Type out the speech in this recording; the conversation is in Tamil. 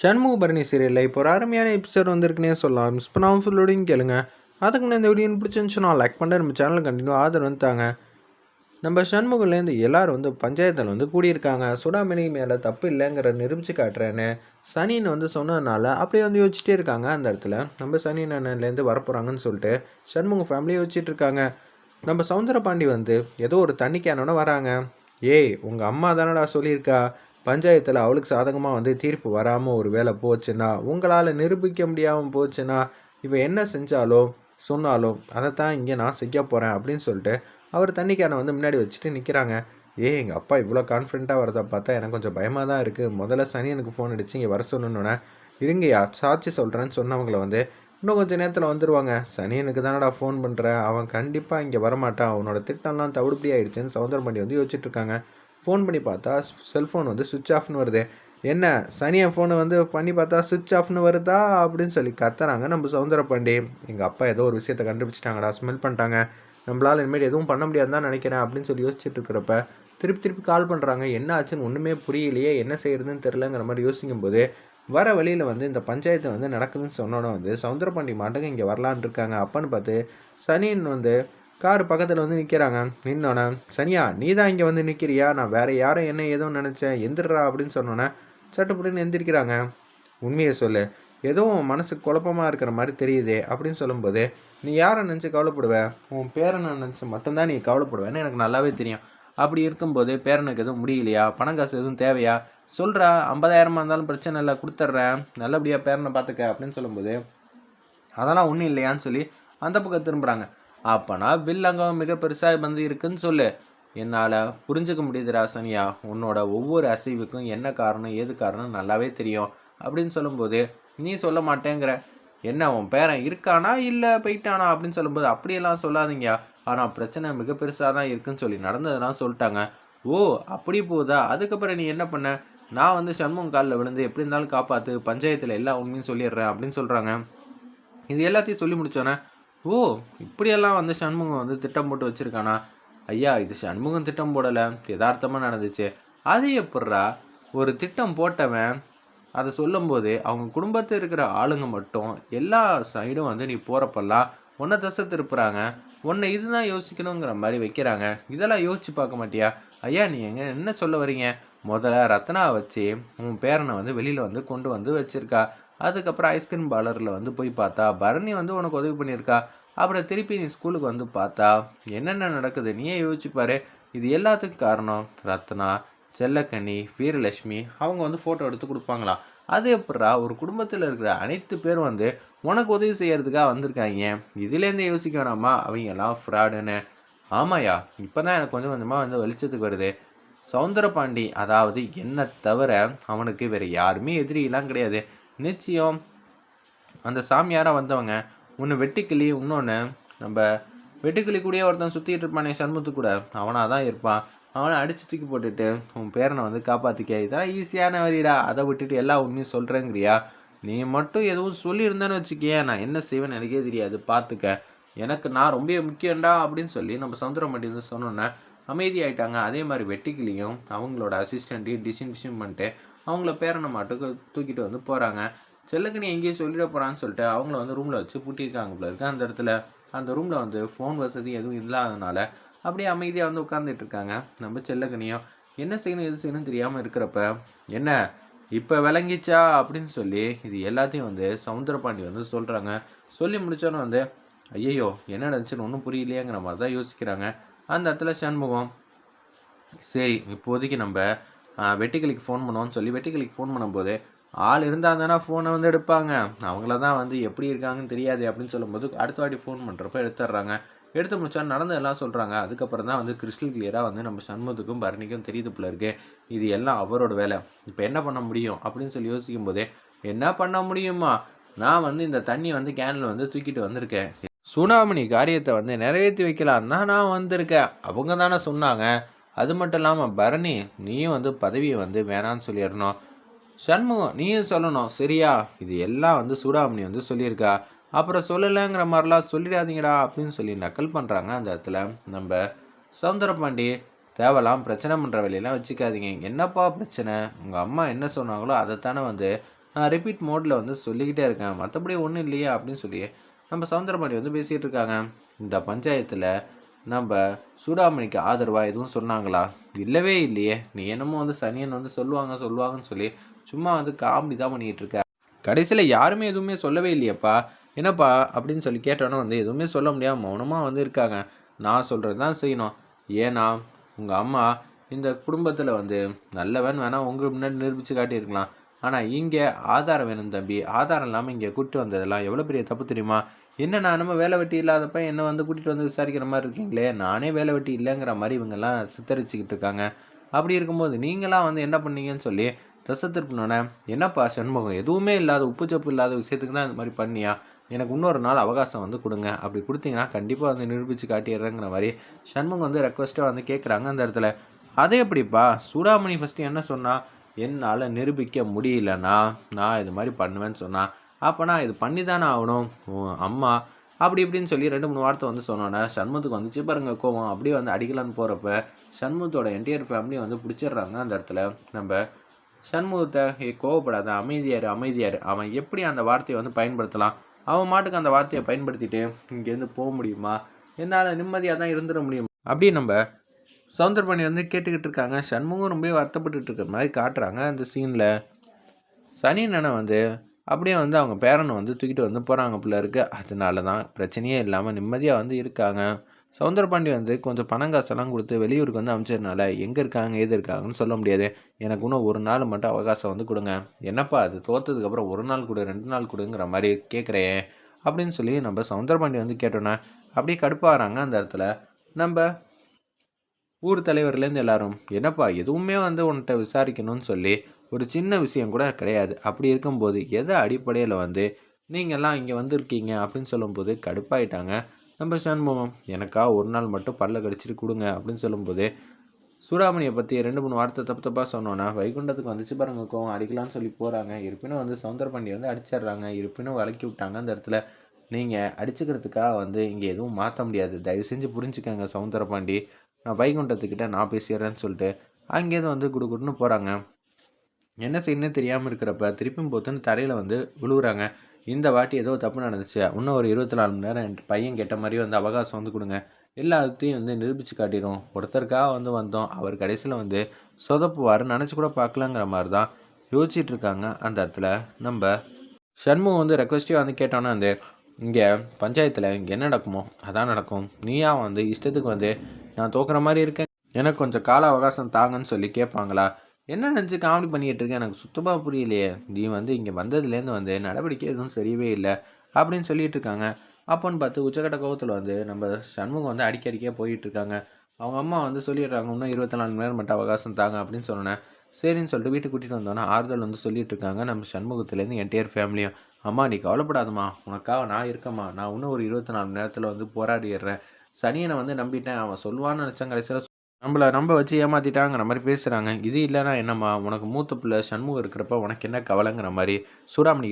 சண்முகபரணி சீரியலில் இப்போ ஒரு அருமையான எபிசோட் வந்திருக்குன்னே சொல்லலாம். மிஸ் பண்ணாமல் ஃபுல்லோடையும் கேளுங்க. அதுக்கு நான் இந்த வீடியோ பிடிச்சிருந்துச்சுன்னா லைக் பண்ண நம்ம சேனல் கண்டினியூ ஆதரவு வந்துட்டாங்க நம்ம சண்முகலேருந்து எல்லாரும் வந்து பஞ்சாயத்தில் வந்து கூடியிருக்காங்க. சுடாமணி மேலே தப்பு இல்லைங்கிற நிரூபித்து காட்டுறேன்னு சனின்னு வந்து சொன்னதுனால அப்படியே வந்து யோசிச்சுட்டே இருக்காங்க அந்த இடத்துல. நம்ம சனி அண்ணன்லேருந்து வரப்போகிறாங்கன்னு சொல்லிட்டு சண்முக ஃபேமிலியை யோசிச்சுட்டு இருக்காங்க. நம்ம சவுந்தரபாண்டி வந்து ஏதோ ஒரு தண்ணி கேனோட வராங்க. ஏய் உங்கள் அம்மா தானடா சொல்லியிருக்கா? பஞ்சாயத்தில் அவளுக்கு சாதகமாக வந்து தீர்ப்பு வராமல் ஒரு வேலை போச்சுன்னா உங்களால் நிரூபிக்க முடியாமல் போச்சுன்னா இவன் என்ன செஞ்சாலோ சொன்னாலோ அதை தான் இங்கே நான் செய்ய போகிறேன் அப்படின்னு சொல்லிட்டு அவர் தண்ணிக்கான வந்து முன்னாடி வச்சுட்டு நிற்கிறாங்க ஏ எங்கள் அப்பா இவ்வளோ கான்ஃபிடென்ட்டாக வரதை பார்த்தா எனக்கு கொஞ்சம் பயமாக தான் இருக்குது முதல்ல சனி எனக்கு ஃபோன் அடிச்சு இங்கே வர சொல்லணுன்னே இருங்கய்யா சாட்சி சொல்கிறேன்னு சொன்னவங்கள வந்து இன்னும் கொஞ்சம் நேரத்தில் வந்துடுவாங்க சனி எனக்கு தானடா ஃபோன் பண்ணுறேன் அவன் கண்டிப்பாக இங்கே வரமாட்டான். அவனோட திட்டம்லாம் தவிடுபடி ஆயிடுச்சுன்னு சவுந்தரபாண்டி வந்து யோசிச்சுட்ருக்காங்க ஃபோன் பண்ணி பார்த்தா செல்ஃபோன் வந்து சுவிட்ச் ஆஃப்னு வருது. என்ன சனியன் ஃபோனை வந்து பண்ணி பார்த்தா சுவிட்ச் ஆஃப்னு வருதா? அப்படின்னு சொல்லி கத்துறாங்க. நம்ம சவுந்தரபாண்டி எங்கள் அப்பா ஏதோ ஒரு விஷயத்தை கண்டுபிடிச்சிட்டாங்கடா ஸ்மெல் பண்ணிட்டாங்க. நம்மளால் இனிமேல் எதுவும் பண்ண முடியாது தான் நினைக்கிறேன் அப்படின்னு சொல்லி யோசிச்சுட்டு இருக்கிறப்ப திருப்பி திருப்பி கால் பண்ணுறாங்க என்ன ஆச்சுன்னு ஒன்றுமே புரியலையே என்ன செய்யறதுன்னு தெரிலங்கிற மாதிரி யோசிக்கும் போது வர வழியில் வந்து இந்த பஞ்சாயத்து வந்து நடக்குதுன்னு சொன்னோன்னே வந்து சவுந்தரபாண்டி மாட்டுக்கு இங்கே வரலான் இருக்காங்க. அப்பன்னு பார்த்து சனின்னு வந்து கார் பக்கத்தில் வந்து நிற்கிறாங்க நின்னோன்னே சனியா நீ தான் இங்கே வந்து நிற்கிறியா நான் வேறு யாரும் என்ன ஏதோ நினச்சேன். எந்திரா அப்படின்னு சொன்னோன்னே சட்டுப்புட்டுன்னு எந்திரிக்கிறாங்க. உண்மையை சொல்லு. ஏதோ உன் மனசு குழப்பமாக இருக்கிற மாதிரி தெரியுதே அப்படின்னு சொல்லும்போது நீ யாரை நினச்சி கவலைப்படுவ? உன் பேரனை நினச்சி மட்டும்தான் நீ கவலைப்படுவேன்னு எனக்கு நல்லாவே தெரியும். அப்படி இருக்கும்போது பேரனுக்கு எதுவும் முடியலையா? பணம் காசு எதுவும் தேவையா? சொல்கிறா ஐம்பதாயிரமா இருந்தாலும் பிரச்சனை இல்லை கொடுத்துட்றேன் நல்லபடியாக பேரனை பார்த்துக்க அப்படின்னு சொல்லும்போது அதெல்லாம் ஒன்றும் இல்லையான்னு சொல்லி அந்த பக்கம் திரும்புகிறாங்க அப்போனா அங்கே மிக பெருசாக வந்து இருக்குன்னு சொல்லு. என்னால் புரிஞ்சுக்க முடியுது ராசனியா உன்னோட ஒவ்வொரு அசைவுக்கும் என்ன காரணம் ஏது காரணம் நல்லாவே தெரியும். அப்படின்னு சொல்லும்போது நீ சொல்ல மாட்டேங்கிற. என்ன உன் பேரன் இருக்கானா இல்லை போயிட்டானா? அப்படின்னு சொல்லும்போது அப்படியெல்லாம் சொல்லாதீங்க ஆனால் பிரச்சனை மிக பெருசாக தான் இருக்குன்னு சொல்லி நடந்ததெல்லாம் சொல்லிட்டாங்க. ஓ அப்படி போகுதா அதுக்கப்புறம் நீ என்ன பண்ண? நான் வந்து சண்முகம் காலில் விழுந்து எப்படி இருந்தாலும் காப்பாற்று பஞ்சாயத்தில் எல்லா உண்மையும் சொல்லிடுறேன் அப்படின்னு சொல்கிறாங்க இது எல்லாத்தையும் சொல்லி முடிச்சோன்னே ஓ இப்படியெல்லாம் வந்து சண்முகம் வந்து திட்டம் போட்டு வச்சுருக்கானா? ஐயா இது சண்முகம் திட்டம் போடலை. யதார்த்தமாக நடந்துச்சு. அது எப்பட்றா? ஒரு திட்டம் போட்டவன் அதை சொல்லும்போது அவங்க குடும்பத்தில் இருக்கிற ஆளுங்க மட்டும் எல்லா சைடும் வந்து நீ போகிறப்பெல்லாம் உன்னை தசை திருப்புறாங்க. உன்னை இதுதான் யோசிக்கணுங்கிற மாதிரி வைக்கிறாங்க. இதெல்லாம் யோசிச்சு பார்க்க மாட்டியா? ஐயா நீ எங்க என்ன சொல்ல வரீங்க? முதல்ல ரத்னா வச்சு உன் பேரனை வந்து வெளியில் வந்து கொண்டு வந்து வச்சுருக்கா. அதுக்கப்புறம் ஐஸ்கிரீம் பார்லரில் வந்து போய் பார்த்தா பரணி வந்து உனக்கு உதவி பண்ணியிருக்கா? அப்புறம் திருப்பி நீ ஸ்கூலுக்கு வந்து பார்த்தா என்னென்ன நடக்குது? நீயே யோசிச்சுப்பாரு இது எல்லாத்துக்கும் காரணம் ரத்னா செல்லக்கனி வீரலட்சுமி. அவங்க வந்து ஃபோட்டோ எடுத்து கொடுப்பாங்களா? அது எப்படா? ஒரு குடும்பத்தில் இருக்கிற அனைத்து பேரும் வந்து உனக்கு உதவி செய்யறதுக்காக வந்திருக்காங்க. இதுலேருந்து யோசிக்க வேணாமா? அவங்க எல்லாம் ஃப்ராடுன்னு ஆமாயா இப்போ தான் எனக்கு கொஞ்சம் கொஞ்சமாக வந்து வெளிச்சத்துக்கு வருது. சவுந்தரபாண்டி அதாவது என்னை தவிர அவனுக்கு வேறு யாருமே எதிரிலாம் கிடையாது. நிச்சயம். அந்த சாமியாராக வந்தவங்க ஒன்று வெட்டுக்கிளி இன்னொன்று நம்ம வெட்டுக்கிளி கூடயே ஒருத்தன் சுற்றிட்டு இருப்பானே சண்முத்து கூட. அவனாக தான் இருப்பான். அவனை அடிச்சு தூக்கி போட்டுட்டு உன் பேரனை வந்து காப்பாற்றிக்க இதெல்லாம் ஈஸியான வரிடா அதை விட்டுட்டு எல்லா உண்மையும் சொல்கிறேங்கிறியா நீ மட்டும் எதுவும் சொல்லியிருந்தேன்னு வச்சுக்கேன் நான் என்ன செய்வேன்னு எனக்கே தெரியாது. பார்த்துக்க எனக்கு நான் ரொம்ப முக்கியம்டா அப்படின்னு சொல்லி நம்ம சந்திரமண்டி வந்து சொன்னோன்னே அமைதியாயிட்டாங்க. அதே மாதிரி வெட்டிக்கிளியும் அவங்களோட அசிஸ்டண்ட்டையும் டிசின் டிசின் பண்ணிட்டு அவங்கள பேரனை மாட்டுக்கு தூக்கிட்டு வந்து போகிறாங்க செல்லக்கனி எங்கேயும் சொல்லிட போகிறான்னு சொல்லிட்டு அவங்கள வந்து ரூமில் வச்சு பூட்டியிருக்காங்க போல இருக்கு. அந்த இடத்துல அந்த ரூமில் வந்து ஃபோன் வசதி எதுவும் இல்லாதனால அப்படியே அமைதியாக வந்து உட்காந்துட்டு இருக்காங்க. நம்ம செல்லக்கனியும் என்ன செய்யணும் எது செய்யணும் தெரியாமல் இருக்கிறப்ப என்ன இப்போ விளங்கிச்சா? அப்படின்னு சொல்லி இது எல்லாத்தையும் வந்து சவுந்தரபாண்டி வந்து சொல்கிறாங்க சொல்லி முடித்தோன்னே வந்து ஐயையோ என்ன நடந்துச்சுன்னு ஒன்றும் புரியலையேங்கிற மாதிரி தான் யோசிக்கிறாங்க. அந்த இடத்துல சண்முகம் சரி இப்போதைக்கு நம்ம வெட்டிக்கிளிக்கு ஃபோன் பண்ணுவோம்னு சொல்லி வெட்டிக்கிளிக்கு ஃபோன் பண்ணும்போது ஆள் இருந்தால் தானே ஃபோனை வந்து எடுப்பாங்க. அவங்கள தான் வந்து எப்படி இருக்காங்கன்னு தெரியாது அப்படின்னு சொல்லும்போது அடுத்த வாட்டி ஃபோன் பண்ணுறப்ப எடுத்துடுறாங்க. எடுத்து முடிச்சா நடந்ததெல்லாம் சொல்கிறாங்க அதுக்கப்புறம் தான் வந்து கிறிஸ்டல் கிளியராக வந்து நம்ம சண்முகத்துக்கும் பரணிக்கும் தெரியுது போல இருக்கு. இது எல்லாம் அவரோட வேலை. இப்போ என்ன பண்ண முடியும் அப்படின்னு சொல்லி யோசிக்கும் போதே என்ன பண்ண முடியுமா? நான் வந்து இந்த தண்ணி வந்து கேனில் வந்து தூக்கிட்டு வந்திருக்கேன். சுனாமணி காரியத்தை வந்து நிறைவேற்றி வைக்கலாம் தான் நான் வந்திருக்கேன். அவங்க தானே சொன்னாங்க. அது மட்டும் இல்லாமல் பரணி நீயும் வந்து பதவியை வந்து வேணான்னு சொல்லிடணும். சண்முகம் நீயும் சொல்லணும். சரியா? இது எல்லாம் வந்து சூடாமணி வந்து சொல்லியிருக்கா. அப்புறம் சொல்லலைங்கிற மாதிரிலாம் சொல்லிடாதீங்கடா அப்படின்னு சொல்லி நக்கல் பண்ணுறாங்க அந்த இடத்துல. நம்ம சவுந்தரபாண்டி தேவலாம் பிரச்சனை பண்ணுற வேலையெல்லாம் வச்சுக்காதீங்க. என்னப்பா பிரச்சனை? உங்கள் அம்மா என்ன சொன்னாங்களோ அதைத்தானே வந்து நான் ரிப்பீட் மோடில் வந்து சொல்லிக்கிட்டே இருக்கேன். மற்றபடி ஒன்றும் இல்லையா அப்படின்னு சொல்லி நம்ம சவுந்தரபாண்டி வந்து பேசிகிட்டு இருக்காங்க. இந்த பஞ்சாயத்தில் நம்ம சூடாமணிக்கு ஆதரவாக எதுவும் சொன்னாங்களா? இல்லவே இல்லையே. நீ என்னமோ வந்து சனியன் வந்து சொல்லுவாங்க சொல்லுவாங்கன்னு சொல்லி சும்மா வந்து காமெடி தான் பண்ணிகிட்டு இருக்க. கடைசியில் யாருமே எதுவுமே சொல்லவே இல்லையேப்பா. என்னப்பா அப்படின்னு சொல்லி கேட்டோன்னே வந்து எதுவுமே சொல்ல முடியாமல் மௌனமாக வந்து இருக்காங்க. நான் சொல்கிறது தான் செய்யணும். ஏன்னா உங்கள் அம்மா இந்த குடும்பத்தில் வந்து நல்லவன் வேணால் உங்களுக்கு முன்னாடி நிரூபித்து காட்டியிருக்கலாம். ஆனால் இங்கே ஆதாரம் வேணும் தம்பி. ஆதாரம் இல்லாமல் இங்கே கூப்பிட்டு வந்ததெல்லாம் எவ்வளோ பெரிய தப்பு தெரியுமா? என்ன நான் நம்ம வேலை வெட்டி இல்லாதப்ப என்ன வந்து கூட்டிகிட்டு வந்து விசாரிக்கிற மாதிரி இருக்கீங்களே? நானே வேலை வெட்டி இல்லைங்கிற மாதிரி இவங்கெல்லாம் சித்தரிச்சுக்கிட்டு இருக்காங்க. அப்படி இருக்கும்போது நீங்களாம் வந்து என்ன பண்ணீங்கன்னு சொல்லி தசை திருப்பினோன்னே என்னப்பா சண்முகம் எதுவுமே இல்லாத உப்பு சப்பு இல்லாத விஷயத்துக்கு தான் இந்த மாதிரி பண்ணியா? எனக்கு இன்னொரு நாள் அவகாசம் வந்து கொடுங்க. அப்படி கொடுத்தீங்கன்னா கண்டிப்பாக வந்து நிரூபித்து காட்டிடுறேங்கிற மாதிரி சண்முகம் வந்து ரெக்வஸ்ட்டாக வந்து கேட்குறாங்க அந்த இடத்துல. அதே எப்படிப்பா? சூடாமணி ஃபஸ்ட்டு என்ன சொன்னால் என்னால் நிரூபிக்க முடியலன்னா நான் இது மாதிரி பண்ணுவேன்னு சொன்னால் அப்போ நான் இது பண்ணி தானே ஆகணும் அம்மா அப்படி இப்படின்னு சொல்லி ரெண்டு மூணு வார்த்தை வந்து சொன்னோன்னே சண்முகத்துக்கு வந்துச்சு பாருங்க கோவம். அப்படியே வந்து அடிக்கலான்னு போகிறப்ப சண்முகத்தோட என்டையர் ஃபேமிலியை வந்து பிடிச்சிடுறாங்க அந்த இடத்துல. நம்ம சண்முகத்தை கோவப்படாத அமைதியார் அமைதியார். அவன் எப்படி அந்த வார்த்தையை வந்து பயன்படுத்தலாம்? அவன் மாட்டுக்கு அந்த வார்த்தையை பயன்படுத்திட்டு இங்கேருந்து போக முடியுமா? என்னால் நிம்மதியாக தான் இருந்துட முடியும். அப்படி நம்ம சவுந்தரபாணி வந்து கேட்டுக்கிட்டு இருக்காங்க. சண்முகம் ரொம்ப வருத்தப்பட்டுட்டு இருக்கிற மாதிரி காட்டுறாங்க அந்த சீனில் சனி அண்ணனை வந்து அப்படியே வந்து அவங்க பேரனை வந்து தூக்கிட்டு வந்து போகிறாங்க பிள்ளைருக்கு அதனால தான் பிரச்சனையே இல்லாமல் நிம்மதியாக வந்து இருக்காங்க. சவுந்தரபாண்டி வந்து கொஞ்சம் பணம் காசெல்லாம் கொடுத்து வெளியூருக்கு வந்து அமைச்சதுனால எங்கே இருக்காங்க எது இருக்காங்கன்னு சொல்ல முடியாது. எனக்கு இன்னும் ஒரு நாள் மட்டும் அவகாசம் வந்து கொடுங்க. என்னப்பா அது தோத்ததுக்கப்புறம் ஒரு நாள் கொடு ரெண்டு நாள் கொடுங்கிற மாதிரி கேட்குறேன் அப்படின்னு சொல்லி நம்ம சவுந்தரபாண்டி வந்து கேட்டோன்னே அப்படியே கடுப்பாகிறாங்க அந்த இடத்துல. நம்ம ஊர் தலைவர்லேருந்து எல்லாரும் என்னப்பா எதுவுமே வந்து உன்கிட்ட விசாரிக்கணும்னு சொல்லி ஒரு சின்ன விஷயம் கூட கிடையாது. அப்படி இருக்கும்போது எதை அடிப்படையில் வந்து நீங்கள்லாம் இங்கே வந்திருக்கீங்க அப்படின்னு சொல்லும்போது கடுப்பாயிட்டாங்க. நம்ம சண்முகம் எனக்கா ஒரு நாள் மட்டும் பல்ல கடிச்சிட்டு கொடுங்க அப்படின்னு சொல்லும்போது சூடாமணியை பற்றி ரெண்டு மூணு வார்த்தை தப்பு தப்பாக சொன்னோன்னா வைகுண்டத்துக்கு வந்துச்சு பாருங்க கோவம் அடிக்கலாம்னு சொல்லி போகிறாங்க இருப்பினும் வந்து சவுந்தரபாண்டி வந்து அடிச்சிடுறாங்க. இருப்பினும் வளக்கி விட்டாங்க அந்த இடத்துல. நீங்கள் அடிச்சுக்கிறதுக்காக வந்து இங்கே எதுவும் மாற்ற முடியாது. தயவு செஞ்சு புரிஞ்சுக்கங்க சவுந்தரபாண்டி நான் வைகுண்டத்துக்கிட்ட நான் பேசிடுறேன்னு சொல்லிட்டு அங்கேருந்து வந்து குடுகுடுன்னு போகிறாங்க என்ன செய்யணும்னு தெரியாமல் இருக்கிறப்ப திருப்பியும் போத்துன்னு தரையில் வந்து விழுகுறாங்க இந்த வாட்டி ஏதோ தப்பு நடந்துச்சு. இன்னும் ஒரு இருபத்தி நாலு மணி நேரம் என் பையன் கேட்ட மாதிரி வந்து அவகாசம் வந்து கொடுங்க. எல்லாத்தையும் வந்து நிரூபித்து காட்டிடும் ஒருத்தருக்காக வந்து வந்தோம். அவர் கடைசியில் வந்து சொதப்புவார். நினச்சி கூட பார்க்கலாங்கிற மாதிரி தான் யோசிச்சுட்டு இருக்காங்க. அந்த இடத்துல நம்ம சண்முகம் வந்து ரெக்வஸ்ட்டே வந்து கேட்டோன்னா வந்து இங்கே பஞ்சாயத்தில் இங்கே என்ன நடக்குமோ அதான் நடக்கும். நீயா வந்து இஷ்டத்துக்கு வந்து நான் தோக்குற மாதிரி இருக்கேன். எனக்கு கொஞ்சம் கால அவகாசம் தாங்கன்னு சொல்லி கேட்பாங்களா? என்ன நினச்சி காமெடி பண்ணிக்கிட்டு இருக்கேன் எனக்கு சுத்தமாக புரியலையே. நீ வந்து இங்கே வந்ததுலேருந்து வந்து நடவடிக்கை எதுவும் சரியவே இல்லை அப்படின்னு சொல்லிட்டு இருக்காங்க. அப்போன்னு பார்த்து உச்சக்கட்ட கோபத்தில் வந்து நம்ம சண்முகம் வந்து அடிக்க அடிக்க இருக்காங்க. அவங்க அம்மா வந்து சொல்லிடுறாங்க இன்னும் இருபத்தி நாலு மணி நேரம் மட்டும் அவகாசம் தாங்க அப்படின்னு சொன்னேன் சரின்னு சொல்லிட்டு வீட்டுக்கு கூட்டிகிட்டு வந்தோன்னே ஆறுதல் வந்து சொல்லிட்டு இருக்காங்க நம்ம சண்முகத்துலேருந்து என்டையர் ஃபேமிலியும் அம்மா நீ கவலைப்படாதம்மா. உனக்காக நான் இருக்கம்மா. நான் இன்னும் ஒரு இருபத்தி நாலு மணி நேரத்தில் வந்து போராடிடுறேன். சனியனை வந்து நம்பிட்டேன். அவன் சொல்லுவான்னு நினச்சேன் கடைசியில். நம்மளை நம்ப வச்சு ஏமாத்திட்டாங்கிற மாதிரி பேசுகிறாங்க இது இல்லைன்னா என்னம்மா உனக்கு மூத்த பிள்ளை சண்முகம் இருக்கிறப்ப உனக்கு என்ன கவலைங்கிற மாதிரி சூடாமணி